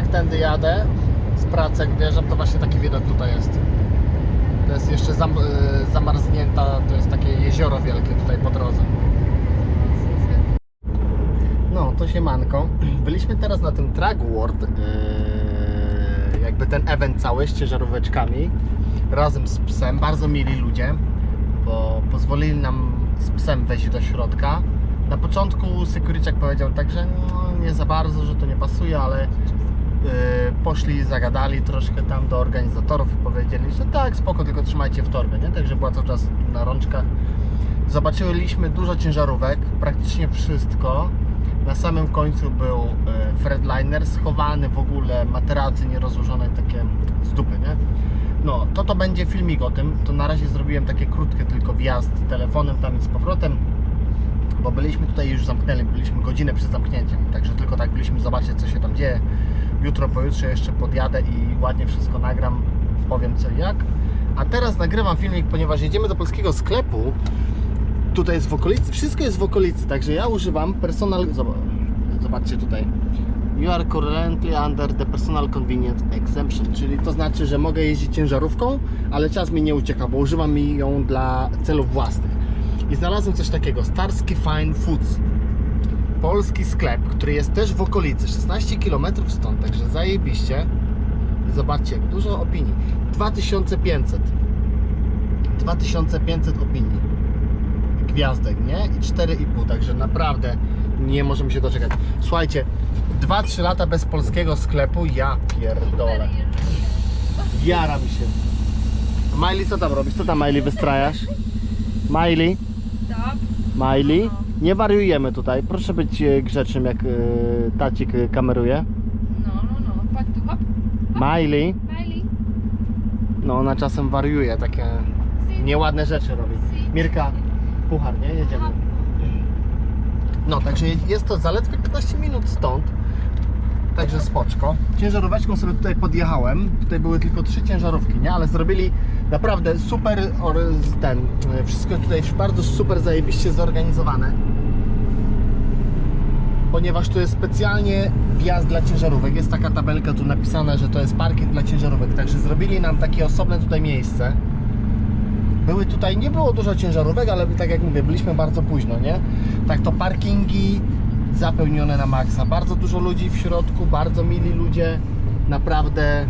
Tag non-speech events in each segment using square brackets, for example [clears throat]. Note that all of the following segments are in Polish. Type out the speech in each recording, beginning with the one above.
Jak tędy jadę z pracy, jak wjeżdżam, to właśnie taki widok tutaj jest. To jest jeszcze zam, y, zamarznięta, to jest takie jezioro wielkie tutaj po drodze. No, to się manko. [clears throat] Byliśmy teraz na tym Track World, yy, jakby ten event cały z ciężaróweczkami, razem z psem. Bardzo mili ludzie, bo pozwolili nam z psem wejść do środka. Na początku Securiczek powiedział tak, że no, nie za bardzo, że to nie pasuje, ale poszli, zagadali troszkę tam do organizatorów i powiedzieli, że tak, spoko, tylko trzymajcie w torbie, nie? Także była cały czas na rączkach. Zobaczyliśmy dużo ciężarówek, praktycznie wszystko. Na samym końcu był e, Fredliner schowany w ogóle, materacy nierozłożone, takie z dupy, nie? No, to to będzie filmik o tym. To na razie zrobiłem takie krótkie tylko wjazd telefonem tam i z powrotem, bo byliśmy tutaj już zamknęli, byliśmy godzinę przed zamknięciem, także tylko tak byliśmy zobaczyć co się tam dzieje. Jutro, pojutrze jeszcze podjadę i ładnie wszystko nagram, powiem co i jak. A teraz nagrywam filmik, ponieważ jedziemy do polskiego sklepu, tutaj jest w okolicy, wszystko jest w okolicy, także ja używam personal, zob- zobaczcie tutaj, you are currently under the personal convenience exemption, czyli to znaczy, że mogę jeździć ciężarówką, ale czas mi nie ucieka, bo używam mi ją dla celów własnych. I znalazłem coś takiego, Starsky Fine Foods, polski sklep, który jest też w okolicy, 16 km stąd, także zajebiście. I zobaczcie, dużo opinii, 2500, 2500 opinii gwiazdek, nie? I 4,5, także naprawdę nie możemy się doczekać. Słuchajcie, 2-3 lata bez polskiego sklepu, ja pierdolę. Jaram się. Miley, co tam robisz? Co tam Miley wystrajasz? Miley? Miley? Nie wariujemy tutaj. Proszę być e, grzecznym, jak e, tacik e, kameruje. No, no, no. Patrz tu, hop. Miley? Miley. No ona czasem wariuje, takie nieładne rzeczy robi. Mirka, puchar, nie? Jedziemy. No, także jest to zaledwie 15 minut stąd. Także spoczko. Ciężaróweczką sobie tutaj podjechałem. Tutaj były tylko trzy ciężarówki, nie? Ale zrobili naprawdę super ten, e, wszystko tutaj bardzo super zajebiście zorganizowane. Ponieważ tu jest specjalnie wjazd dla ciężarówek. Jest taka tabelka tu napisane, że to jest parking dla ciężarówek. Także zrobili nam takie osobne tutaj miejsce. Były tutaj, nie było dużo ciężarówek, ale tak jak mówię, byliśmy bardzo późno, nie? Tak to parkingi zapełnione na maksa. Bardzo dużo ludzi w środku, bardzo mili ludzie. Naprawdę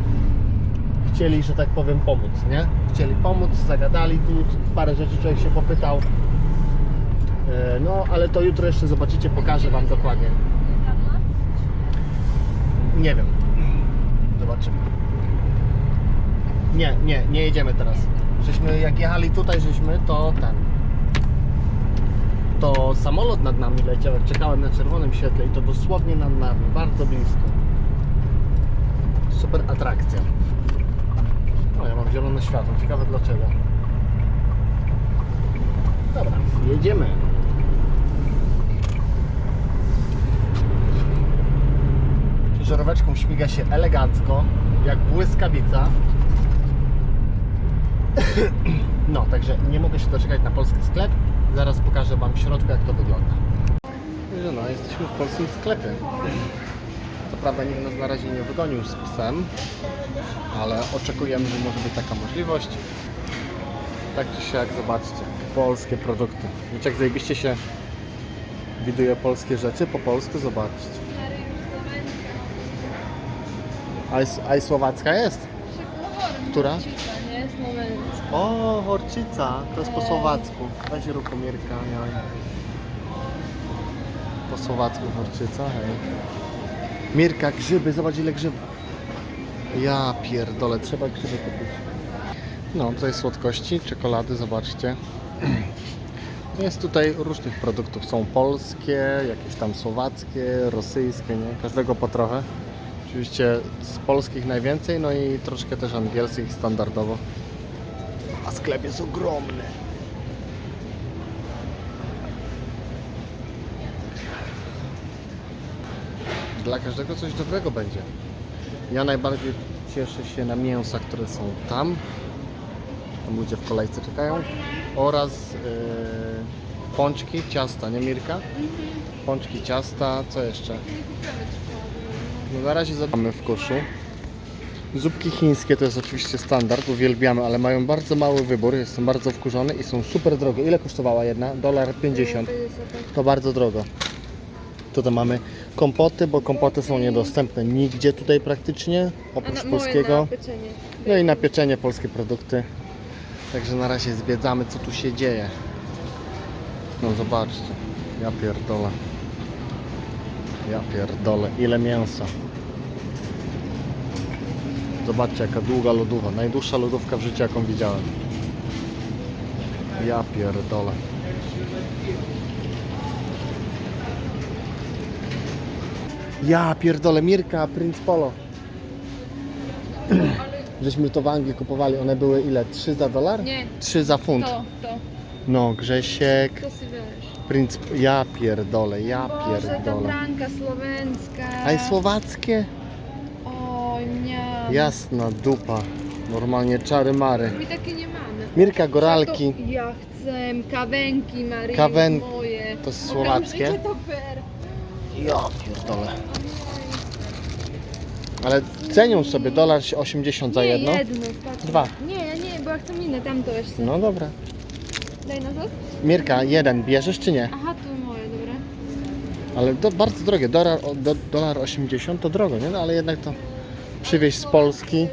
chcieli, że tak powiem, pomóc, nie? Chcieli pomóc, zagadali tu, parę rzeczy człowiek się popytał. E, No, ale to jutro jeszcze zobaczycie, pokażę Wam dokładnie. Nie wiem. Zobaczymy. Nie, nie, nie jedziemy teraz. Żeśmy jak jechali tutaj, żeśmy to ten. To samolot nad nami leciał, jak czekałem na czerwonym świetle i to dosłownie nad nami, bardzo blisko. Super atrakcja. Zielone światło, ciekawe dlaczego. Dobra, jedziemy. Ciężaróweczką śmiga się elegancko, jak błyskawica. [coughs] No, także nie mogę się doczekać na polski sklep. Zaraz pokażę Wam w środku, jak to wygląda. No, jesteśmy w polskim sklepie. Prawda nikt nas na razie nie wygonił z psem, ale oczekujemy, że może być taka możliwość. Tak czy siak, zobaczcie, polskie produkty. Wiecie, jak zajebiście się widuje polskie rzeczy po polsku, zobaczcie. A, jest- i słowacka jest? Która? O, horczyca, to jest po słowacku. Weź rukomierka, miałem. Po słowacku horczyca, hej. Mirka, grzyby, zobacz ile grzybów. Ja pierdolę, trzeba grzyby kupić. No, tutaj słodkości, czekolady, zobaczcie. [clears throat] Jest tutaj różnych produktów. Są polskie, jakieś tam słowackie, rosyjskie, nie? Każdego po trochę. Oczywiście z polskich najwięcej, no i troszkę też angielskich standardowo. A sklep jest ogromny. Dla każdego coś dobrego będzie. Ja najbardziej cieszę się na mięsa, które są tam. Tam ludzie w kolejce czekają. Oraz yy, pączki, ciasta, nie Mirka? Pączki, ciasta, co jeszcze? No na razie zadamy w koszu. Zupki chińskie to jest oczywiście standard, uwielbiamy, ale mają bardzo mały wybór. Jestem bardzo wkurzony i są super drogie. Ile kosztowała jedna? Dolar 50. To bardzo drogo. Tutaj mamy kompoty, bo kompoty są niedostępne nigdzie tutaj praktycznie, oprócz polskiego. No i na pieczenie polskie produkty. Także na razie zwiedzamy co tu się dzieje. No zobaczcie. Ja pierdolę. Ja pierdolę. Ile mięsa. Zobaczcie jaka długa lodówka. Najdłuższa lodówka w życiu jaką widziałem. Ja pierdolę. Ja pierdolę. Mirka, Prince Polo. [clears throat] Żeśmy to w Anglii kupowali. One były ile? 3 za dolar? Nie, 3 za funt. to, to. No, Grzesiek, To si wiesz. Prince... Ja pierdolę, ja Boże, ta pierdolę. branka słowacka. A i słowackie? Oj, nie. Jasna dupa. Normalnie czary mary. My takie nie mamy. Mirka, goralki. To ja chcę kawenki, Marii, Kawen- moje. to słowackie? To per. Ja pierdolę. Ale cenią sobie dolar 80 za nie, jedno. jedno, starczy. Dwa. Nie, nie, bo ja chcę inne, tam to jeszcze. No dobra. Daj na to. Mirka, jeden bierzesz czy nie? Aha, tu moje, dobra. Ale to bardzo drogie. Dolar, o, do, dolar 80 to drogo, nie? No ale jednak to przywieźć z Polski.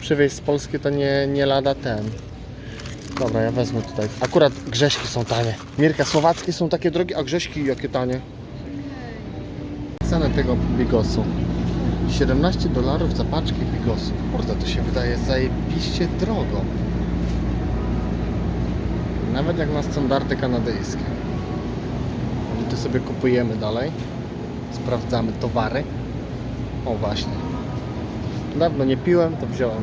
Przywieźć z Polski to nie, nie lada ten. Dobra, ja wezmę tutaj. Akurat grześki są tanie. Mirka, słowackie są takie drogie, a grześki jakie tanie. Cenę tego bigosu. 17 dolarów za paczkę bigosu. Kurde, to się wydaje zajebiście drogo. Nawet jak na standardy kanadyjskie. I tu sobie kupujemy dalej. Sprawdzamy towary. O właśnie. Dawno nie piłem, to wziąłem.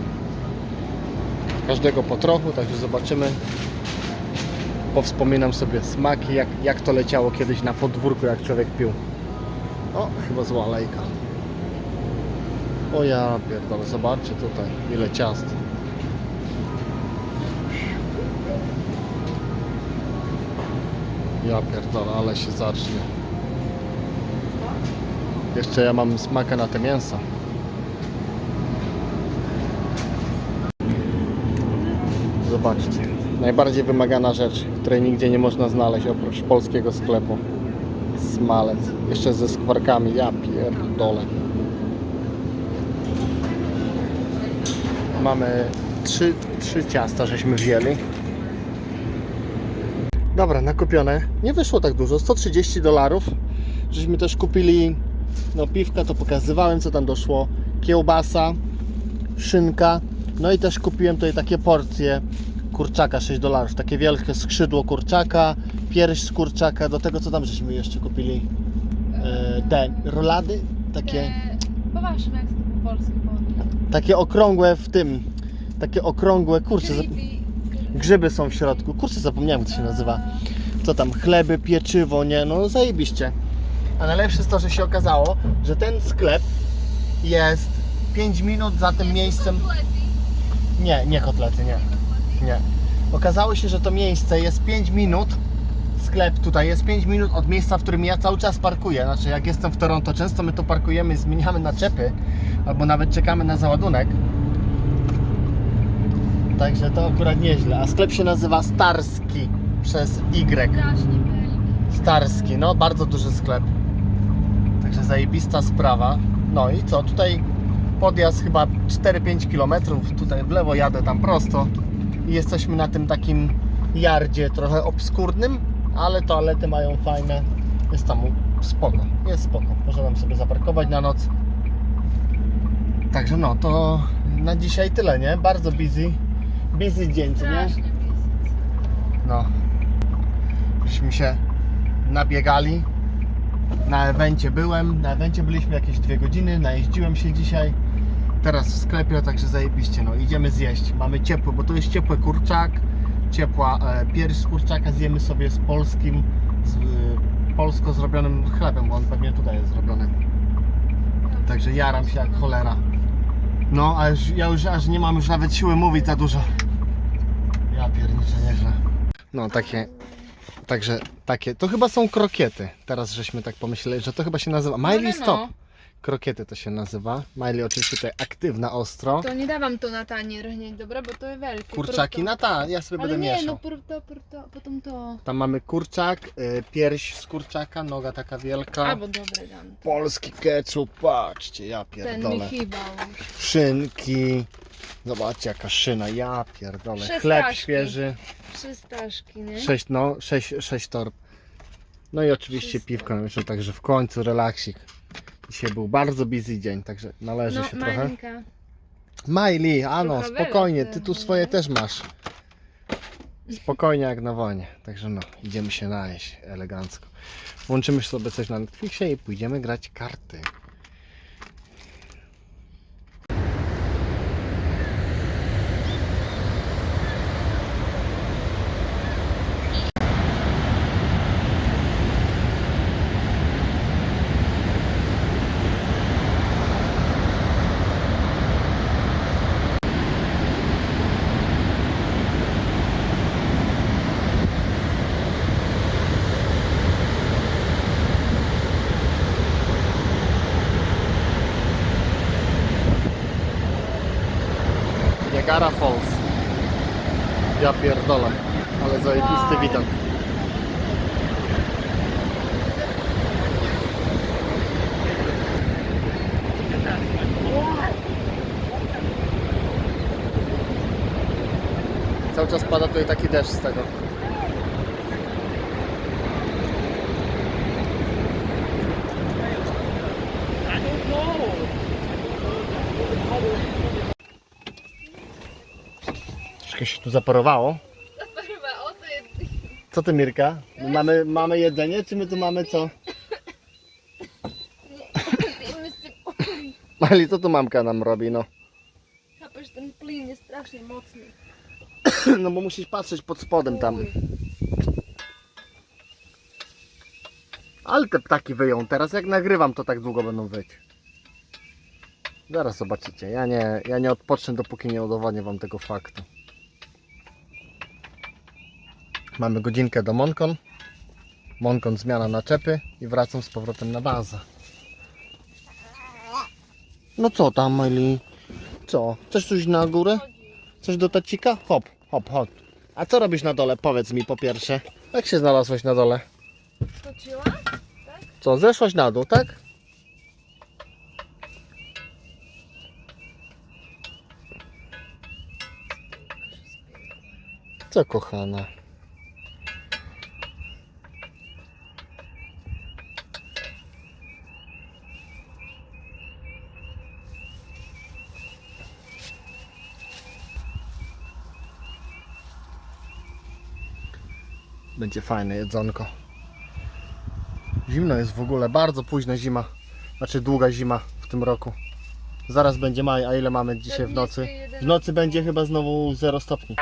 Każdego po trochu, także zobaczymy. Powspominam sobie smaki, jak, jak to leciało kiedyś na podwórku, jak człowiek pił. O, chyba zła lejka. O ja pierdolę, zobaczcie tutaj, ile ciast. Ja pierdolę, ale się zacznie. Jeszcze ja mam smaka na te mięsa. Zobaczcie. Najbardziej wymagana rzecz, której nigdzie nie można znaleźć oprócz polskiego sklepu. Smalec. Jeszcze ze skwarkami. Ja pierdolę. Mamy trzy, trzy ciasta, żeśmy wzięli. Dobra, nakupione. Nie wyszło tak dużo, 130 dolarów. Żeśmy też kupili no piwka, to pokazywałem co tam doszło. Kiełbasa, szynka. No i też kupiłem tutaj takie porcje kurczaka 6 dolarów. Takie wielkie skrzydło kurczaka, pierś z kurczaka. Do tego co tam żeśmy jeszcze kupili? E, te rolady, takie, Te- Po waszym, jak to po polsku powiem. takie okrągłe w tym. Takie okrągłe, kurczę, Creepy. grzyby są w środku. Kurczę, zapomniałem jak to się nazywa. Co tam, chleby, pieczywo, nie? No zajebiście. A najlepsze jest to, że się okazało, że ten sklep jest 5 minut za tym miejscem. Nie, nie kotlety, nie. Nie. Okazało się, że to miejsce jest 5 minut. Sklep tutaj jest 5 minut od miejsca, w którym ja cały czas parkuję. Znaczy, jak jestem w Toronto, często my tu parkujemy, zmieniamy naczepy, albo nawet czekamy na załadunek. Także to akurat nieźle. A sklep się nazywa Starski przez Y. Starski, no bardzo duży sklep. Także zajebista sprawa. No i co, tutaj podjazd chyba 4-5 km, tutaj w lewo jadę tam prosto i jesteśmy na tym takim jardzie trochę obskurnym, ale toalety mają fajne, jest tam spoko, jest spoko, można tam sobie zaparkować na noc. Także no, to na dzisiaj tyle, nie? Bardzo busy, busy dzień, co nie? Strasznie busy. No. Żeśmy się nabiegali. Na evencie byłem. Na evencie byliśmy jakieś dwie godziny. Najeździłem się dzisiaj. Teraz w sklepie, także zajebiście. No, idziemy zjeść. Mamy ciepły, bo to jest ciepły kurczak. Ciepła e, pierś z kurczaka. Zjemy sobie z polskim, z e, polsko zrobionym chlebem, bo on pewnie tutaj jest zrobiony. Także jaram się jak cholera. No, a już, ja już aż nie mam już nawet siły mówić za dużo. Ja pierniczę nieźle. No takie, także takie, to chyba są krokiety. Teraz żeśmy tak pomyśleli, że to chyba się nazywa Miley no. Stop. Krokiety to się nazywa. Miley oczywiście tutaj aktywna ostro. To nie dawam to na tanier, nie, dobra, bo to jest wielkie. Kurczaki na ta, ja sobie. Ale będę nie, mieszał. no prób to, prób to, potem to. Tam mamy kurczak, y, pierś z kurczaka, noga taka wielka. Albo dobre dam. Polski ketchup, patrzcie, ja Ten pierdolę. mi chyba już. Szynki. Zobaczcie jaka szyna, ja pierdolę. Trzy Chleb świeży. Trzy staszki, nie? Sześć, no, sześć, sześć torb. No i oczywiście Wszystko. piwko na wieczór, także w końcu relaksik. Dzisiaj był bardzo busy dzień, także należy No, się trochę. malinka. Miley, ano, spokojnie, wylot, ty tu swoje też masz. Spokojnie jak na wonie. Także no, idziemy się najeść elegancko. Włączymy sobie coś na Netflixie i pójdziemy grać karty. Niagara Falls. Ja pierdolę, ale zajebisty Wow. widok. Cały czas pada tutaj taki deszcz z tego. Troszkę się tu zaparowało. Chyba o to jest... Co ty Mirka? My mamy, mamy jedzenie, czy my tu mamy co? Mali, co tu mamka nam robi, no? Kapesz, ten plin jest strasznie mocny. [coughs] No bo musisz patrzeć pod spodem tam. Ale te ptaki wyją teraz, jak nagrywam, to tak długo będą wyć. Zaraz zobaczycie. Ja nie, ja nie odpocznę, dopóki nie udowodnię wam tego faktu. Mamy godzinkę do Monkon. Monkon zmiana naczepy i wracam z powrotem na bazę. No co tam, Miley? Co? Chcesz coś na górę? Coś do tacika? Hop, hop, hop. A co robisz na dole? Powiedz mi po pierwsze. Jak się znalazłeś na dole? Skoczyła? Co, zeszłaś na dół, tak? Co kochana? Będzie fajne jedzonko. Zimno jest w ogóle, bardzo późna zima. Znaczy długa zima w tym roku. Zaraz będzie maj, a ile mamy dzisiaj w nocy? W nocy będzie chyba znowu 0 stopni.